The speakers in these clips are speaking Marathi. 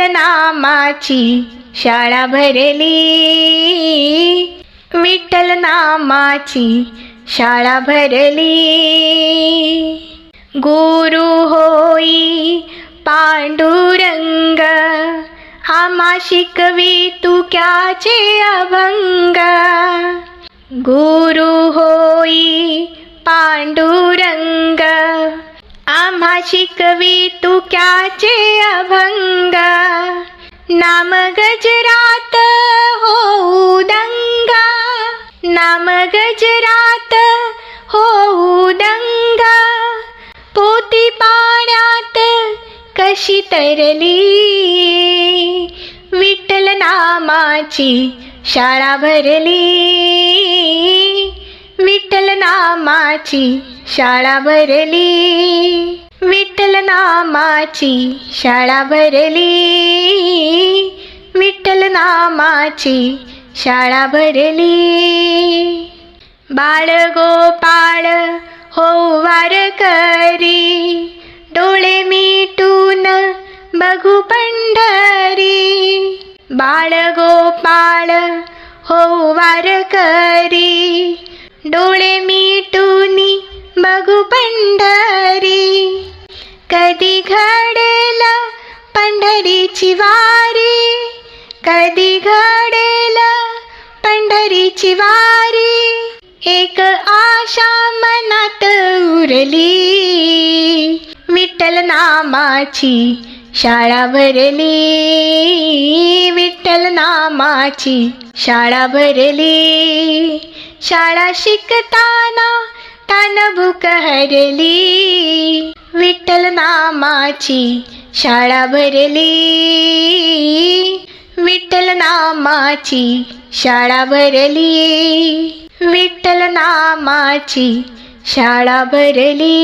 विठ्ठल नामाची शाळा भरली. विठ्ठल नामाची शाळा भरली. गुरु होई पांडुरंग आमा शिकवी तू क्याचे अभंग. गुरु होई पांडुरंग आम्हा शिकवी तू क्याचे अभंग. नाम गजरात हो दंगा नाम गजरात हो दंगा पोती पाण्यात कशी तरली? विठ्ठल नामाची शाळा भरली. विठ्ठल नामाची शाळा भरली. विठ्ठल नामाची शाळा भरली. रामाची शाळा भरली. बाळ गोपाळ हो वार करी. डोळे मिटून बघू पंढरी. बाळ गोपाळ हो वार करी. डोळे मिटूनी बघू पंढरी. कधी घडेल पंढरीची वार. कधी घडेल पंढरीची वारी. एक आशा मनात उरली. विठ्ठल नामाची शाळा भरली. विठ्ठल नामाची शाळा भरली. शाळा शिकताना तान भूक हरली. विठ्ठल नामाची शाळा भरली. नामाची शाळा भरली. विठ्ठल नामाची शाळा भरली.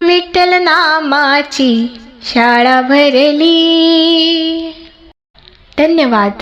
विठ्ठल नामाची शाळा भरली. धन्यवाद.